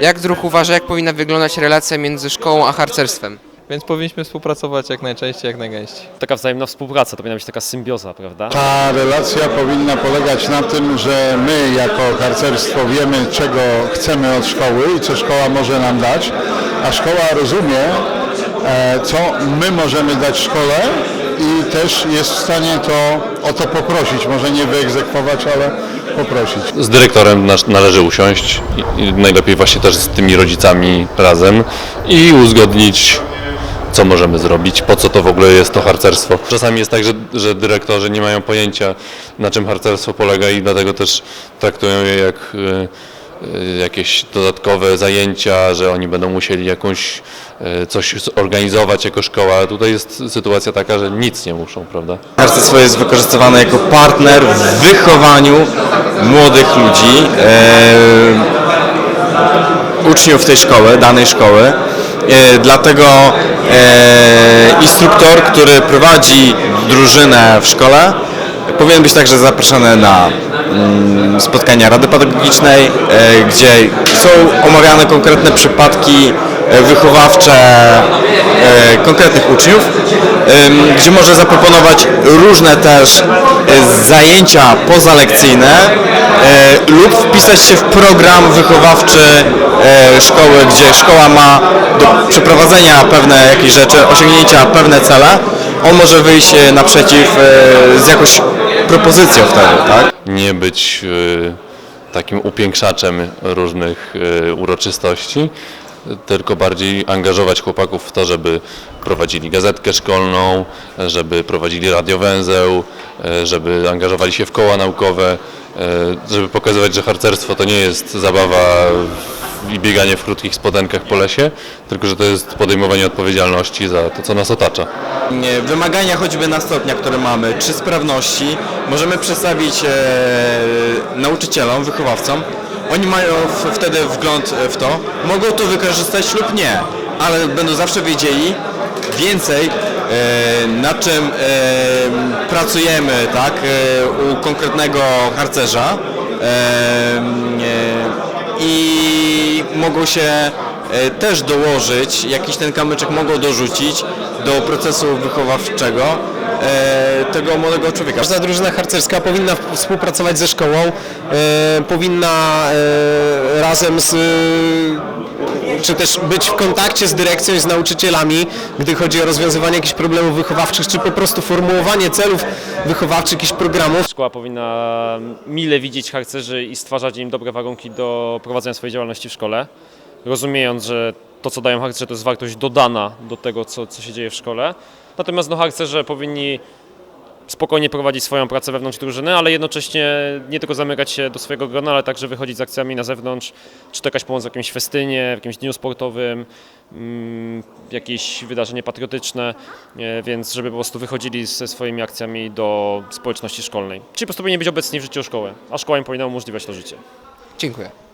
Jak druh uważa, jak powinna wyglądać relacja między szkołą a harcerstwem? Więc powinniśmy współpracować jak najczęściej, jak najgęściej. Taka wzajemna współpraca, to powinna być taka symbioza, prawda? Ta relacja powinna polegać na tym, że my jako harcerstwo wiemy, czego chcemy od szkoły i co szkoła może nam dać, a szkoła rozumie, e, co my możemy dać szkole i też jest w stanie to o to poprosić, może nie wyegzekwować, ale poprosić. Z dyrektorem należy usiąść, najlepiej właśnie też z tymi rodzicami razem i uzgodnić, co możemy zrobić, po co to w ogóle jest to harcerstwo. Czasami jest tak, że, że dyrektorzy nie mają pojęcia, na czym harcerstwo polega i dlatego też traktują je jak y, jakieś dodatkowe zajęcia, że oni będą musieli jakąś y, coś zorganizować jako szkoła. Tutaj jest sytuacja taka, że nic nie muszą, prawda? Harcerstwo jest wykorzystywane jako partner w wychowaniu młodych ludzi, e, uczniów tej szkoły, danej szkoły. E, dlatego e, instruktor, który prowadzi drużynę w szkole, powinien być także zapraszany na spotkania Rady Pedagogicznej, e, gdzie są omawiane konkretne przypadki e, wychowawcze e, konkretnych uczniów, gdzie może zaproponować różne też zajęcia pozalekcyjne lub wpisać się w program wychowawczy szkoły, gdzie szkoła ma do przeprowadzenia pewne jakieś rzeczy, osiągnięcia pewne cele. On może wyjść naprzeciw z jakąś propozycją wtedy, tak? nie być y, takim upiększaczem różnych y, uroczystości, tylko bardziej angażować chłopaków w to, żeby prowadzili gazetkę szkolną, żeby prowadzili radiowęzeł, y, żeby angażowali się w koła naukowe, żeby pokazywać, że harcerstwo to nie jest zabawa i bieganie w krótkich spodenkach po lesie, tylko że to jest podejmowanie odpowiedzialności za to, co nas otacza. Nie, Wymagania choćby na stopniach, które mamy, czy sprawności, możemy przedstawić e, nauczycielom, wychowawcom. Oni mają w, wtedy wgląd w to, mogą to wykorzystać lub nie, ale będą zawsze wiedzieli więcej, e, nad czym e, pracujemy, tak, e, u konkretnego harcerza. Mogą się e, też dołożyć, jakiś ten kamyczek mogą dorzucić do procesu wychowawczego e, tego młodego człowieka. Każda drużyna harcerska powinna współpracować ze szkołą, e, powinna razem z czy też być w kontakcie z dyrekcją i z nauczycielami, gdy chodzi o rozwiązywanie jakichś problemów wychowawczych, czy po prostu formułowanie celów wychowawczych, jakichś programów. Szkoła powinna mile widzieć harcerzy i stwarzać im dobre warunki do prowadzenia swojej działalności w szkole, rozumiejąc, że to, co dają harcerze, to jest wartość dodana do tego, co, co się dzieje w szkole. Natomiast no, harcerze powinni spokojnie prowadzić swoją pracę wewnątrz drużyny, ale jednocześnie nie tylko zamykać się do swojego grona, ale także wychodzić z akcjami na zewnątrz, czy to jakaś pomoc w jakimś festynie, w jakimś dniu sportowym, mm, jakieś wydarzenie patriotyczne, e, więc żeby po prostu wychodzili ze swoimi akcjami do społeczności szkolnej. Czyli po prostu powinni być obecni w życiu szkoły, a szkoła im powinna umożliwiać to życie. Dziękuję.